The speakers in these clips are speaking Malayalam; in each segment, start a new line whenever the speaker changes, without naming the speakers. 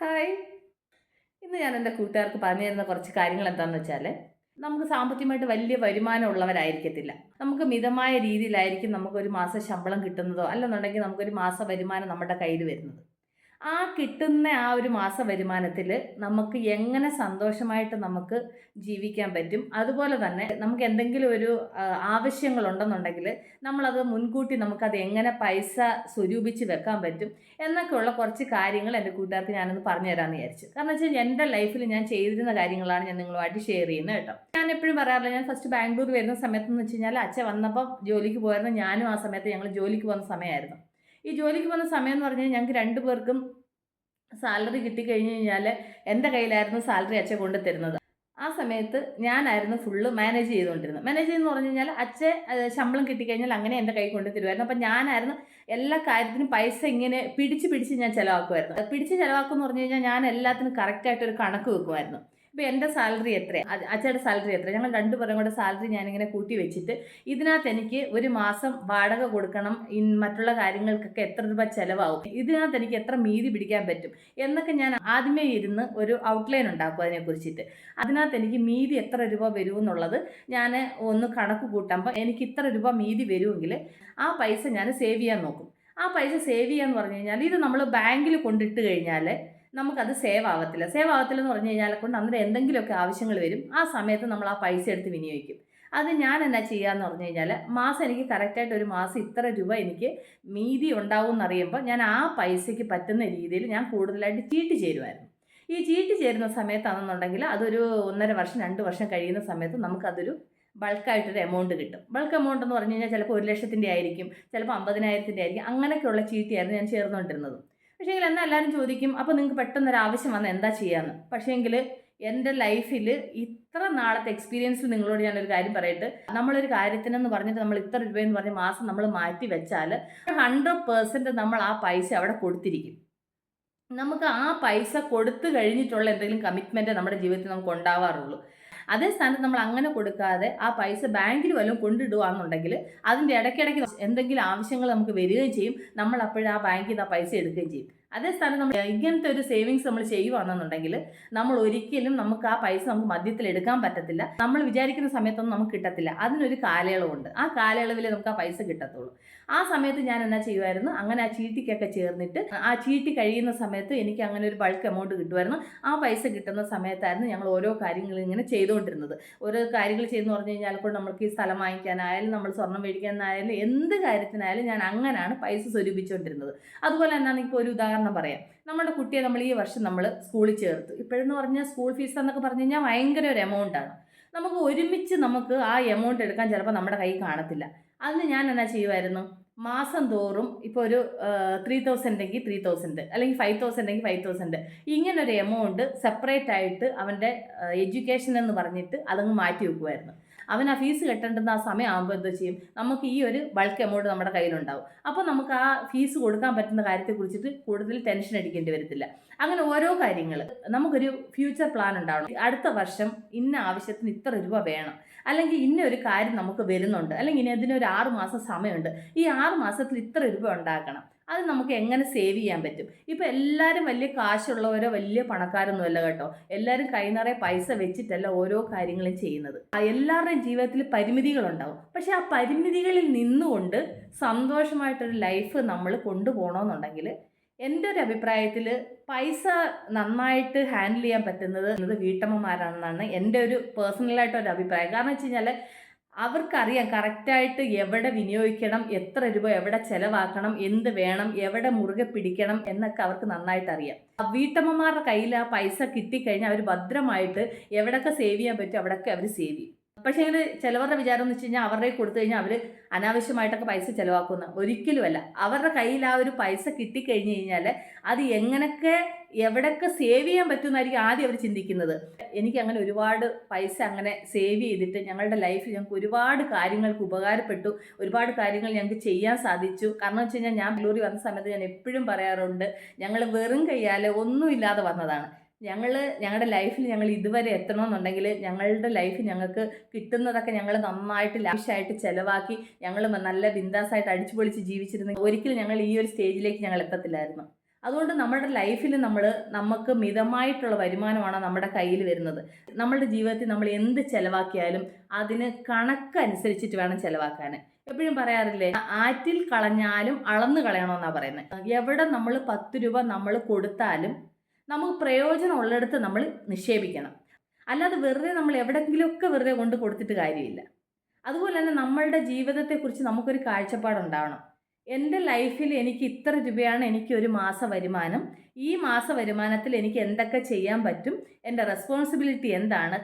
ഹായ്. ഇന്ന് ഞാൻ എന്റെ കൂട്ടുകാർക്ക് പറഞ്ഞു തരുന്ന കുറച്ച് കാര്യങ്ങൾ എന്താണെന്ന് വെച്ചാൽ നമുക്ക് സാമ്പത്തികമായിട്ട് വലിയ വരുമാനം ഉള്ളവരായിരിക്കത്തില്ല. നമുക്ക് മിതമായ രീതിയിലായിരിക്കും നമുക്കൊരു മാസം ശമ്പളം കിട്ടുന്നതോ അല്ലെന്നുണ്ടെങ്കിൽ നമുക്കൊരു മാസ വരുമാനം നമ്മുടെ കയ്യിൽ വരുന്നത്. ആ കിട്ടുന്ന ആ ഒരു മാസ വരുമാനത്തിൽ നമുക്ക് എങ്ങനെ സന്തോഷമായിട്ട് നമുക്ക് ജീവിക്കാൻ പറ്റും? അതുപോലെ തന്നെ നമുക്ക് എന്തെങ്കിലും ഒരു ആവശ്യങ്ങളുണ്ടെന്നുണ്ടെങ്കിൽ നമ്മളത് മുൻകൂട്ടി നമുക്കത് എങ്ങനെ പൈസ സ്വരൂപിച്ച് വെക്കാൻ പറ്റും? എന്നൊക്കെയുള്ള കുറച്ച് കാര്യങ്ങൾ എന്റെ കൂട്ടുകാർക്ക് ഞാനൊന്ന് പറഞ്ഞു തരാമെന്ന് വിചാരിച്ചു. കാരണം വെച്ചാൽ എന്റെ ലൈഫിൽ ഞാൻ ചെയ്തിരുന്ന കാര്യങ്ങളാണ് ഞാൻ നിങ്ങളുമായിട്ട് ഷെയർ ചെയ്യുന്നത് കേട്ടോ. ഞാൻ എപ്പോഴും പറയാറില്ല ഞാൻ ഫസ്റ്റ് ബാംഗ്ലൂർ വരുന്ന സമയത്ത് എന്ന് വെച്ച് കഴിഞ്ഞാൽ അച്ഛൻ വന്നപ്പം ജോലിക്ക് പോയിരുന്നു ഞാനും ആ സമയത്ത് ഞങ്ങൾ ജോലിക്ക് പോകുന്ന സമയമായിരുന്നു. ഈ ജോലിക്ക് വന്ന സമയം എന്ന് പറഞ്ഞാൽ ഞങ്ങൾക്ക് രണ്ടു പേർക്കും സാലറി കിട്ടിക്കഴിഞ്ഞ് കഴിഞ്ഞാൽ എന്റെ കയ്യിലായിരുന്നു സാലറി അച്ഛൻ കൊണ്ടു തരുന്നത്. ആ സമയത്ത് ഞാനായിരുന്നു ഫുള്ള് മാനേജ് ചെയ്തുകൊണ്ടിരുന്നത്. മാനേജ് എന്ന് പറഞ്ഞു കഴിഞ്ഞാൽ അച്ഛൻ ശമ്പളം കിട്ടിക്കഴിഞ്ഞാൽ അങ്ങനെ എന്റെ കൈ കൊണ്ട് തരുമായിരുന്നു അപ്പം ഞാനായിരുന്നു എല്ലാ കാര്യത്തിനും പൈസ ഇങ്ങനെ പിടിച്ച് പിടിച്ച് ഞാൻ ചിലവാക്കുമായിരുന്നു പിടിച്ച് ചിലവാക്കുമെന്ന് പറഞ്ഞു കഴിഞ്ഞാൽ ഞാൻ എല്ലാത്തിനും കറക്റ്റായിട്ടൊരു കണക്ക് വെക്കുമായിരുന്നു ഇപ്പോൾ എന്റെ സാലറി എത്ര അച്ഛയുടെ സാലറി എത്ര ഞങ്ങൾ രണ്ടുപേരും കൂടെ സാലറി ഞാൻ ഇങ്ങനെ കൂട്ടി വെച്ചിട്ട് ഇതിനകത്ത് എനിക്ക് ഒരു മാസം വാടക കൊടുക്കണം മറ്റുള്ള കാര്യങ്ങൾക്കൊക്കെ എത്ര രൂപ ചിലവാകും ഇതിനകത്ത് എനിക്ക് എത്ര മീതി പിടിക്കാൻ പറ്റും എന്നൊക്കെ ഞാൻ ആദ്യമേ ഇരുന്ന് ഒരു ഔട്ട്ലൈൻ ഉണ്ടാക്കും അതിനെക്കുറിച്ചിട്ട് അതിനകത്ത് എനിക്ക് മീതി എത്ര രൂപ വരും എന്നുള്ളത് ഞാൻ ഒന്ന് കണക്ക് കൂട്ടുമ്പോൾ എനിക്ക് ഇത്ര രൂപ മീതി വരുമെങ്കിൽ ആ പൈസ ഞാൻ സേവ് ചെയ്യാൻ നോക്കും. ആ പൈസ സേവ് ചെയ്യാന്ന് പറഞ്ഞു കഴിഞ്ഞാൽ ഇത് നമ്മൾ ബാങ്കിൽ കൊണ്ടിട്ട് കഴിഞ്ഞാൽ നമുക്കത് സേവ് ആവത്തില്ല. സേവ് ആവത്തില്ല എന്ന് പറഞ്ഞു കഴിഞ്ഞാൽ കൊണ്ട് അന്നേരം എന്തെങ്കിലുമൊക്കെ ആവശ്യങ്ങൾ വരും. ആ സമയത്ത് നമ്മൾ ആ പൈസ എടുത്ത് വിനിയോഗിക്കും. അത് ഞാൻ എന്നാ ചെയ്യാന്ന് പറഞ്ഞു കഴിഞ്ഞാൽ മാസം എനിക്ക് കറക്റ്റായിട്ട് ഒരു മാസം ഇത്ര രൂപ എനിക്ക് മീതി ഉണ്ടാവും എന്നറിയുമ്പോൾ ഞാൻ ആ പൈസയ്ക്ക് പറ്റുന്ന രീതിയിൽ ഞാൻ കൂടുതലായിട്ട് ചീട്ട് ചേരുമായിരുന്നു ഈ ചീട്ട് ചേരുന്ന സമയത്താണെന്നുണ്ടെങ്കിൽ അതൊരു ഒന്നര വർഷം രണ്ട് വർഷം കഴിയുന്ന സമയത്ത് നമുക്കതൊരു ബൾക്കായിട്ടൊരു എമൗണ്ട് കിട്ടും. ബൾക്ക് എമൗണ്ട് എന്ന് പറഞ്ഞു കഴിഞ്ഞാൽ ചിലപ്പോൾ ഒരു ലക്ഷത്തിന്റെ ആയിരിക്കും ചിലപ്പോൾ അമ്പതിനായിരത്തിന്റെ ആയിരിക്കും. അങ്ങനെയൊക്കെയുള്ള ചീട്ടിയായിരുന്നു ഞാൻ ചേർന്നുകൊണ്ടിരുന്നത്. പക്ഷേങ്കിൽ എന്നാൽ എല്ലാവരും ചോദിക്കും അപ്പോൾ നിങ്ങൾക്ക് പെട്ടെന്നൊരു ആവശ്യം വന്നാൽ എന്താ ചെയ്യാന്ന്? പക്ഷേങ്കിൽ എന്റെ ലൈഫിൽ ഇത്ര നാളത്തെ എക്സ്പീരിയൻസിൽ നിങ്ങളോട് ഞാനൊരു കാര്യം പറയട്ടെ. നമ്മളൊരു കാര്യത്തിനെന്ന് പറഞ്ഞിട്ട് നമ്മൾ ഇത്ര രൂപയെന്ന് പറഞ്ഞ മാസം നമ്മൾ മാറ്റി വെച്ചാൽ ഹൺഡ്രഡ് പേഴ്സന്റ് നമ്മൾ ആ പൈസ അവിടെ കൊടുത്തിരിക്കും. നമുക്ക് ആ പൈസ കൊടുത്തു കഴിഞ്ഞിട്ടുള്ള എന്തെങ്കിലും കമ്മിറ്റ്മെന്റ് നമ്മുടെ ജീവിതത്തിൽ നമുക്ക് ഉണ്ടാവാറുള്ളൂ. അതേ സ്ഥാനത്ത് നമ്മൾ അങ്ങനെ കൊടുക്കാതെ ആ പൈസ ബാങ്കിൽ വല്ലതും കൊണ്ടിടുകയാണെന്നുണ്ടെങ്കിൽ അതിന്റെ ഇടയ്ക്കിടയ്ക്ക് എന്തെങ്കിലും ആവശ്യങ്ങൾ നമുക്ക് വരികയും ചെയ്യും. നമ്മൾ അപ്പോഴും ആ ബാങ്കിൽ നിന്ന് ആ പൈസ എടുക്കുകയും ചെയ്യും. അതേ സ്ഥാനം നമ്മൾ ഇങ്ങനത്തെ ഒരു സേവിങ്സ് നമ്മൾ ചെയ്യുകയാണെന്നുണ്ടെങ്കിൽ നമ്മൾ ഒരിക്കലും നമുക്ക് ആ പൈസ നമുക്ക് മദ്യത്തിൽ എടുക്കാൻ പറ്റത്തില്ല. നമ്മൾ വിചാരിക്കുന്ന സമയത്തൊന്നും നമുക്ക് കിട്ടത്തില്ല. അതിനൊരു കാലയളവുണ്ട്. ആ കാലയളവിൽ നമുക്ക് ആ പൈസ കിട്ടത്തുള്ളൂ. ആ സമയത്ത് ഞാൻ എന്നാ ചെയ്യുമായിരുന്നു അങ്ങനെ ആ ചീട്ടിക്കൊക്കെ ചേർന്നിട്ട് ആ ചീട്ടി കഴിയുന്ന സമയത്ത് എനിക്ക് അങ്ങനെ ഒരു ബൾക്ക് എമൗണ്ട് കിട്ടുമായിരുന്നു ആ പൈസ കിട്ടുന്ന സമയത്തായിരുന്നു ഞങ്ങൾ ഓരോ കാര്യങ്ങൾ ഇങ്ങനെ ചെയ്തുകൊണ്ടിരുന്നത്. ഓരോ കാര്യങ്ങൾ ചെയ്തെന്ന് പറഞ്ഞു കഴിഞ്ഞാൽ ഇപ്പോൾ നമുക്ക് ഈ സ്ഥലം വാങ്ങിക്കാനായാലും നമ്മൾ സ്വർണം മേടിക്കാനായാലും എന്ത് കാര്യത്തിനായാലും ഞാൻ അങ്ങനെയാണ് പൈസ സ്വരൂപിച്ചുകൊണ്ടിരുന്നത്. അതുപോലെ തന്നെ ഇപ്പോൾ ഒരു ഉദാഹരണം പറയാം. നമ്മുടെ കുട്ടിയെ നമ്മൾ ഈ വർഷം നമ്മൾ സ്കൂളിൽ ചേർത്തു. ഇപ്പോഴെന്ന് പറഞ്ഞാൽ സ്കൂൾ ഫീസ് എന്നൊക്കെ പറഞ്ഞു കഴിഞ്ഞാൽ ഭയങ്കര ഒരു എമൗണ്ടാണ് നമുക്ക് ഒരുമിച്ച് നമുക്ക് ആ എമൗണ്ട് എടുക്കാൻ ചിലപ്പോൾ നമ്മുടെ കൈ കാണത്തില്ല. അതിന് ഞാൻ എന്നാ ചെയ്യുമായിരുന്നു? മാസം തോറും ഇപ്പോൾ ഒരു ത്രീ തൗസൻഡ് എങ്കിൽ ത്രീ തൗസൻഡ് അല്ലെങ്കിൽ ഫൈവ് തൗസൻഡ് എങ്കിൽ ഫൈവ് തൗസൻഡ് ഇങ്ങനൊരു എമൗണ്ട് സെപ്പറേറ്റ് ആയിട്ട് അവന്റെ എഡ്യൂക്കേഷൻ എന്ന് പറഞ്ഞിട്ട് അതങ്ങ് മാറ്റി വെക്കുമായിരുന്നു. അവൻ ആ ഫീസ് കെട്ടേണ്ടുന്ന ആ സമയം ആകുമ്പോൾ എന്താ ചെയ്യും? നമുക്ക് ഈ ഒരു ബൾക്ക് എമൗണ്ട് നമ്മുടെ കയ്യിലുണ്ടാവും. അപ്പോൾ നമുക്ക് ആ ഫീസ് കൊടുക്കാൻ പറ്റുന്ന കാര്യത്തെക്കുറിച്ചിട്ട് കൂടുതൽ ടെൻഷൻ അടിക്കേണ്ടി വരത്തില്ല. അങ്ങനെ ഓരോ കാര്യങ്ങൾ നമുക്കൊരു ഫ്യൂച്ചർ പ്ലാൻ ഉണ്ടാവണം. അടുത്ത വർഷം ഇന്ന ആവശ്യത്തിന് ഇത്ര രൂപ വേണം. അല്ലെങ്കിൽ ഇന്ന ഒരു കാര്യം നമുക്ക് വരുന്നുണ്ട് അല്ലെങ്കിൽ ഇനി അതിനൊരു ആറ് മാസം സമയമുണ്ട് ഈ ആറ് മാസത്തിൽ ഇത്ര രൂപ ഉണ്ടാക്കണം അത് നമുക്ക് എങ്ങനെ സേവ് ചെയ്യാൻ പറ്റും? ഇപ്പോൾ എല്ലാവരും വലിയ കാശുള്ളവരോ വലിയ പണക്കാരൊന്നുമല്ല കേട്ടോ. എല്ലാവരും കൈ നിറയെ പൈസ വെച്ചിട്ടല്ല ഓരോ കാര്യങ്ങളും ചെയ്യുന്നത്. എല്ലാവരുടെയും ജീവിതത്തിൽ പരിമിതികളുണ്ടാവും. പക്ഷെ ആ പരിമിതികളിൽ നിന്നുകൊണ്ട് സന്തോഷമായിട്ടൊരു ലൈഫ് നമ്മൾ കൊണ്ടുപോകണമെന്നുണ്ടെങ്കിൽ എന്റെ ഒരു അഭിപ്രായത്തിൽ പൈസ നന്നായിട്ട് ഹാൻഡിൽ ചെയ്യാൻ പറ്റുന്നത് എന്നത് വീട്ടമ്മമാരാണെന്നാണ് എന്റെ ഒരു പേഴ്സണലായിട്ടൊരു അഭിപ്രായം കാരണം വെച്ച് കഴിഞ്ഞാൽ അവർക്കറിയാം കറക്റ്റായിട്ട് എവിടെ വിനിയോഗിക്കണം എത്ര രൂപ എവിടെ ചെലവാക്കണം എന്ത് വേണം എവിടെ മുറുകെ പിടിക്കണം എന്നൊക്കെ അവർക്ക് നന്നായിട്ട് അറിയാം ആ വീട്ടമ്മമാരുടെ കയ്യിൽ ആ പൈസ കിട്ടിക്കഴിഞ്ഞാൽ അവർ ഭദ്രമായിട്ട് എവിടെയൊക്കെ സേവ് ചെയ്യാൻ പറ്റും അവിടെയൊക്കെ അവർ സേവ് ചെയ്യും. പക്ഷേ ഇങ്ങനെ ചിലവരുടെ വിചാരം എന്ന് വെച്ച് കഴിഞ്ഞാൽ അവരുടെ കൊടുത്തു കഴിഞ്ഞാൽ അവർ അനാവശ്യമായിട്ടൊക്കെ പൈസ ചിലവാക്കുന്ന ഒരിക്കലുമല്ല. അവരുടെ കയ്യിൽ ആ ഒരു പൈസ കിട്ടിക്കഴിഞ്ഞ് കഴിഞ്ഞാൽ അത് എങ്ങനെയൊക്കെ എവിടെയൊക്കെ സേവ് ചെയ്യാൻ പറ്റുമെന്നായിരിക്കും ആദ്യം അവർ ചിന്തിക്കുന്നത്. എനിക്ക് അങ്ങനെ ഒരുപാട് പൈസ അങ്ങനെ സേവ് ചെയ്തിട്ട് ഞങ്ങളുടെ ലൈഫിൽ ഞങ്ങൾക്ക് ഒരുപാട് കാര്യങ്ങൾക്ക് ഉപകാരപ്പെട്ടു. ഒരുപാട് കാര്യങ്ങൾ ഞങ്ങൾക്ക് ചെയ്യാൻ സാധിച്ചു. കാരണം വെച്ച് കഴിഞ്ഞാൽ ഞാൻ ബാംഗ്ലൂരിൽ വന്ന സമയത്ത് ഞാൻ എപ്പോഴും പറയാറുണ്ട് ഞങ്ങൾ വെറും കയ്യാൽ ഒന്നുമില്ലാതെ വന്നതാണ്. ഞങ്ങൾ ഞങ്ങളുടെ ലൈഫിൽ ഞങ്ങൾ ഇതുവരെ എത്തണമെന്നുണ്ടെങ്കിൽ ഞങ്ങളുടെ ലൈഫ് ഞങ്ങൾക്ക് കിട്ടുന്നതൊക്കെ ഞങ്ങൾ നന്നായിട്ട് ലാവിഷായിട്ട് ചിലവാക്കി ഞങ്ങൾ നല്ല ബിന്ദാസായിട്ട് അടിച്ചു പൊളിച്ച് ജീവിച്ചിരുന്നെങ്കിൽ ഒരിക്കലും ഞങ്ങൾ ഈ ഒരു സ്റ്റേജിലേക്ക് ഞങ്ങൾ എത്തത്തില്ലായിരുന്നു. അതുകൊണ്ട് നമ്മുടെ ലൈഫിൽ നമ്മൾ നമുക്ക് മിതമായിട്ടുള്ള വരുമാനമാണ് നമ്മുടെ കയ്യിൽ വരുന്നത്. നമ്മുടെ ജീവിതത്തിൽ നമ്മൾ എന്ത് ചിലവാക്കിയാലും അതിന് കണക്കനുസരിച്ചിട്ട് വേണം ചിലവാക്കാൻ എപ്പോഴും പറയാറില്ലേ ആറ്റിൽ കളഞ്ഞാലും അളന്ന് കളയണമെന്നാണ് പറയുന്നത് എവിടെ നമ്മൾ പത്ത് രൂപ നമ്മൾ കൊടുത്താലും നമുക്ക് പ്രയോജനം ഉള്ളിടത്ത് നമ്മൾ നിക്ഷേപിക്കണം. അല്ലാതെ വെറുതെ നമ്മൾ എവിടെയെങ്കിലുമൊക്കെ വെറുതെ കൊണ്ട് കൊടുത്തിട്ട് കാര്യമില്ല. അതുപോലെ തന്നെ നമ്മളുടെ ജീവിതത്തെക്കുറിച്ച് നമുക്കൊരു കാഴ്ചപ്പാടുണ്ടാവണം. എന്റെ ലൈഫിൽ എനിക്ക് ഇത്ര രൂപയാണ് എനിക്ക് ഒരു മാസ വരുമാനം. ഈ മാസ വരുമാനത്തിൽ എനിക്ക് എന്തൊക്കെ ചെയ്യാൻ പറ്റും? എന്റെ റെസ്പോൺസിബിലിറ്റി എന്താണ്?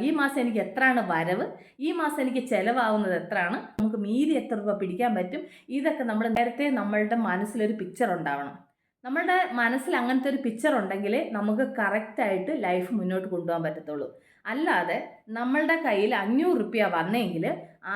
ഈ മാസം എനിക്ക് എത്രയാണ് വരവ്? ഈ മാസം എനിക്ക് ചിലവാകുന്നത് എത്രയാണ്? നമുക്ക് മീതി എത്ര രൂപ പിടിക്കാൻ പറ്റും? ഇതൊക്കെ നമ്മൾ നേരത്തെ നമ്മളുടെ മനസ്സിലൊരു പിക്ചർ ഉണ്ടാവണം. നമ്മളുടെ മനസ്സിൽ അങ്ങനത്തെ ഒരു പിക്ചർ ഉണ്ടെങ്കിൽ നമുക്ക് കറക്റ്റായിട്ട് ലൈഫ് മുന്നോട്ട് കൊണ്ടുപോകാൻ പറ്റത്തുള്ളൂ. അല്ലാതെ നമ്മളുടെ കയ്യിൽ അഞ്ഞൂറ് റുപ്യ വന്നെങ്കിൽ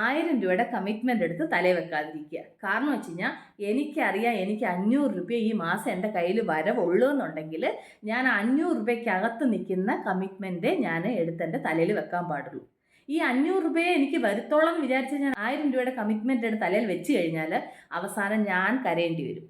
ആയിരം രൂപയുടെ കമ്മിറ്റ്മെന്റ് എടുത്ത് തലയിൽ വെക്കാതിരിക്കുക. കാരണം വെച്ച് കഴിഞ്ഞാൽ എനിക്കറിയാം എനിക്ക് അഞ്ഞൂറ് റുപ്യ ഈ മാസം എന്റെ കയ്യിൽ വരവുള്ളൂ എന്നുണ്ടെങ്കിൽ ഞാൻ അഞ്ഞൂറ് രൂപയ്ക്കകത്ത് നിൽക്കുന്ന കമ്മിറ്റ്മെന്റേ ഞാൻ എടുത്ത് എന്റെ തലയിൽ വെക്കാൻ പാടുള്ളൂ. ഈ അഞ്ഞൂറ് രൂപയെ എനിക്ക് വരുത്തോളം എന്ന് വിചാരിച്ച് ഞാൻ ആയിരം രൂപയുടെ കമ്മിറ്റ്മെന്റ് എടുത്ത് തലയിൽ വെച്ച് കഴിഞ്ഞാൽ അവസാനം ഞാൻ കരയേണ്ടി വരും.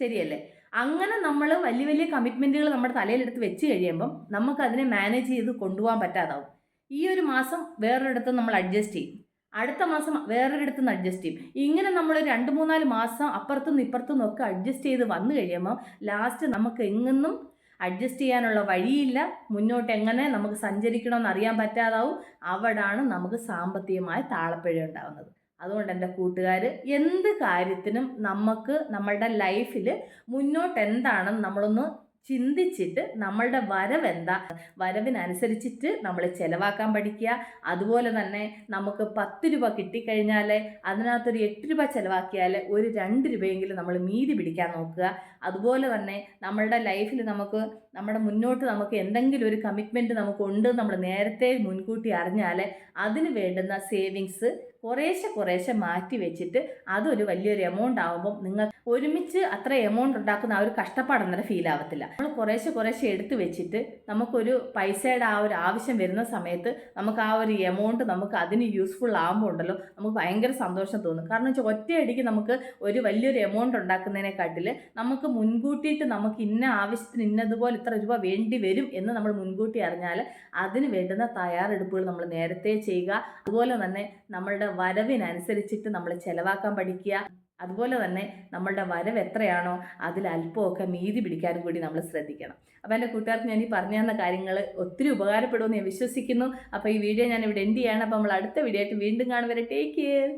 ശരിയല്ലേ? അങ്ങനെ നമ്മൾ വലിയ വലിയ കമ്മിറ്റ്മെന്റുകൾ നമ്മുടെ തലയിലെടുത്ത് വെച്ച് കഴിയുമ്പം നമുക്കതിനെ മാനേജ് ചെയ്ത് കൊണ്ടുപോകാൻ പറ്റാതാവും. ഈ ഒരു മാസം വേറൊരിടത്ത് നമ്മൾ അഡ്ജസ്റ്റ് ചെയ്യും. അടുത്ത മാസം വേറൊരിടത്ത് നിന്ന് അഡ്ജസ്റ്റ് ചെയ്യും. ഇങ്ങനെ നമ്മൾ രണ്ട് മൂന്നാൽ മാസം അപ്പുറത്തുനിന്ന് ഇപ്പുറത്തു ഒക്കെ അഡ്ജസ്റ്റ് ചെയ്ത് വന്നു കഴിയുമ്പോൾ ലാസ്റ്റ് നമുക്ക് എങ്ങൊന്നും അഡ്ജസ്റ്റ് ചെയ്യാനുള്ള വഴിയില്ല. മുന്നോട്ട് എങ്ങനെ നമുക്ക് സഞ്ചരിക്കണമെന്ന് അറിയാൻ പറ്റാതാവും. അവിടാണ് നമുക്ക് സാമ്പത്തികമായ താളപ്പിഴ ഉണ്ടാകുന്നത്. അതുകൊണ്ട് എന്റെ കൂട്ടുകാർ എന്ത് കാര്യത്തിനും നമുക്ക് നമ്മളുടെ ലൈഫിൽ മുന്നോട്ട് എന്താണെന്ന് നമ്മളൊന്ന് ചിന്തിച്ചിട്ട് നമ്മളുടെ വരവ് എന്താ വരവിനനുസരിച്ചിട്ട് നമ്മൾ ചിലവാക്കാൻ പഠിക്കുക അതുപോലെ തന്നെ നമുക്ക് പത്ത് രൂപ കിട്ടിക്കഴിഞ്ഞാൽ അതിനകത്തൊരു എട്ട് രൂപ ചിലവാക്കിയാൽ ഒരു രണ്ട് രൂപയെങ്കിലും നമ്മൾ മീതി പിടിക്കാൻ നോക്കുക. അതുപോലെ തന്നെ നമ്മളുടെ ലൈഫിൽ നമുക്ക് നമ്മുടെ മുന്നോട്ട് നമുക്ക് എന്തെങ്കിലും ഒരു കമ്മിറ്റ്മെന്റ് നമുക്കുണ്ട് നമ്മൾ നേരത്തെ മുൻകൂട്ടി അറിഞ്ഞാൽ അതിന് വേണ്ടുന്ന സേവിങ്സ് കുറേശ്ശെ കുറേശ്ശെ മാറ്റി വെച്ചിട്ട് അതൊരു വലിയൊരു എമൗണ്ട് ആകുമ്പോൾ നിങ്ങൾ ഒരുമിച്ച് അത്ര എമൗണ്ട് ഉണ്ടാക്കുന്ന ആ ഒരു കഷ്ടപ്പാട് ഫീൽ ആവത്തില്ല. നമ്മൾ കുറേശ്ശെ കുറേശ്ശെ എടുത്ത് വെച്ചിട്ട് നമുക്കൊരു പൈസയുടെ ആ ഒരു ആവശ്യം വരുന്ന സമയത്ത് നമുക്ക് ആ ഒരു എമൗണ്ട് നമുക്ക് അതിന് യൂസ്ഫുൾ ആകുമ്പോൾ ഉണ്ടല്ലോ നമുക്ക് ഭയങ്കര സന്തോഷം തോന്നും. കാരണം വെച്ചാൽ ഒറ്റയടിക്ക് നമുക്ക് ഒരു വലിയൊരു എമൗണ്ട് ഉണ്ടാക്കുന്നതിനെക്കാട്ടിൽ നമുക്ക് മുൻകൂട്ടിയിട്ട് നമുക്ക് ഇന്ന ആവശ്യത്തിന് ഇന്നതുപോലെ ഇത്ര രൂപ വേണ്ടി വരും എന്ന് നമ്മൾ മുൻകൂട്ടി അറിഞ്ഞാൽ അതിന് വേണ്ടുന്ന തയ്യാറെടുപ്പുകൾ നമ്മൾ നേരത്തെ ചെയ്യുക. അതുപോലെ തന്നെ നമ്മളുടെ വരവിനനുസരിച്ചിട്ട് നമ്മൾ ചിലവാക്കാൻ പഠിക്കുക. അതുപോലെ തന്നെ നമ്മളുടെ വരവ് എത്രയാണോ അതിൽ അല്പമൊക്കെ മീതി പിടിക്കാനും കൂടി നമ്മൾ ശ്രദ്ധിക്കണം. അപ്പോൾ എന്റെ കൂട്ടുകാർക്ക് ഞാൻ ഈ പറഞ്ഞു തന്ന കാര്യങ്ങൾ ഒത്തിരി ഉപകാരപ്പെടുമെന്ന് ഞാൻ വിശ്വസിക്കുന്നു. അപ്പോൾ ഈ വീഡിയോ ഞാൻ ഇവിടെ എൻഡ് ചെയ്യാണ്. അപ്പോൾ നമ്മൾ അടുത്ത വീഡിയോ ആയിട്ട് വീണ്ടും കാണുവരെ ടേക്ക് കെയർ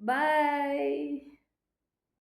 ബൈ